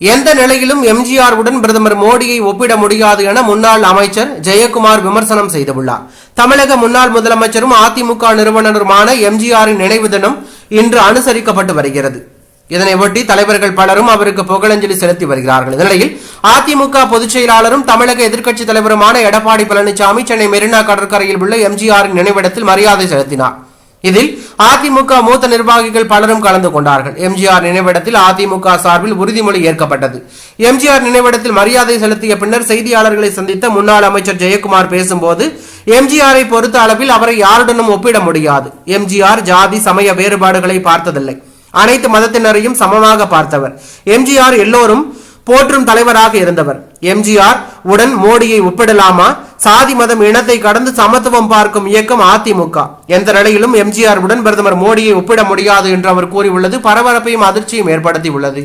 எந்த நிலையிலும் எம்ஜிஆர் உடன் பிரதமர் மோடியை ஒப்பிட முடியாது என முன்னாள் அமைச்சர் ஜெயக்குமார் விமர்சனம் செய்துள்ளார். தமிழக முன்னாள் முதலமைச்சரும் அதிமுக நிறுவனருமான எம்ஜிஆரின் நினைவு தினம் இன்று அனுசரிக்கப்பட்டு வருகிறது. இதனை ஒட்டி தலைவர்கள் பலரும் அவருக்கு புகழஞ்சலி செலுத்தி வருகிறார்கள். இந்த நிலையில் அதிமுக பொதுச் செயலாளரும் தமிழக எதிர்க்கட்சித் தலைவருமான எடப்பாடி பழனிசாமி சென்னை மெரினா கடற்கரையில் உள்ள எம்ஜிஆரின் நினைவிடத்தில் மரியாதை செலுத்தினார். இதில் அதிமுக மூத்த நிர்வாகிகள் பலரும் கலந்து கொண்டார்கள். எம்ஜிஆர் நினைவிடத்தில் அதிமுக சார்பில் உறுதிமொழி ஏற்கப்பட்டது. எம்ஜிஆர் நினைவிடத்தில் மரியாதை செலுத்திய பின்னர் செய்தியாளர்களை சந்தித்த முன்னாள் அமைச்சர் ஜெயக்குமார் பேசும்போது எம்ஜிஆரை பொறுத்த அளவில் அவரை யாருடனும் ஒப்பிட முடியாது. எம்ஜிஆர் ஜாதி சமய வேறுபாடுகளை பார்த்ததில்லை. அனைத்து மதத்தினரையும் சமமாக பார்த்தவர். எம்ஜிஆர் எல்லோரும் போற்றும் தலைவராக இருந்தவர். எம்ஜிஆர் உடன் மோடியை ஒப்பிடலாமா? சாதி மதம் இனத்தை கடந்து சமத்துவம் பார்க்கும் இயக்கம் அதிமுக. எந்த நிலையிலும் எம்ஜிஆர் உடன் பிரதமர் மோடியை ஒப்பிட முடியாது என்று அவர் கூறியுள்ளது. பரபரப்பையும் அதிர்ச்சியும் ஏற்படுத்தியுள்ளது.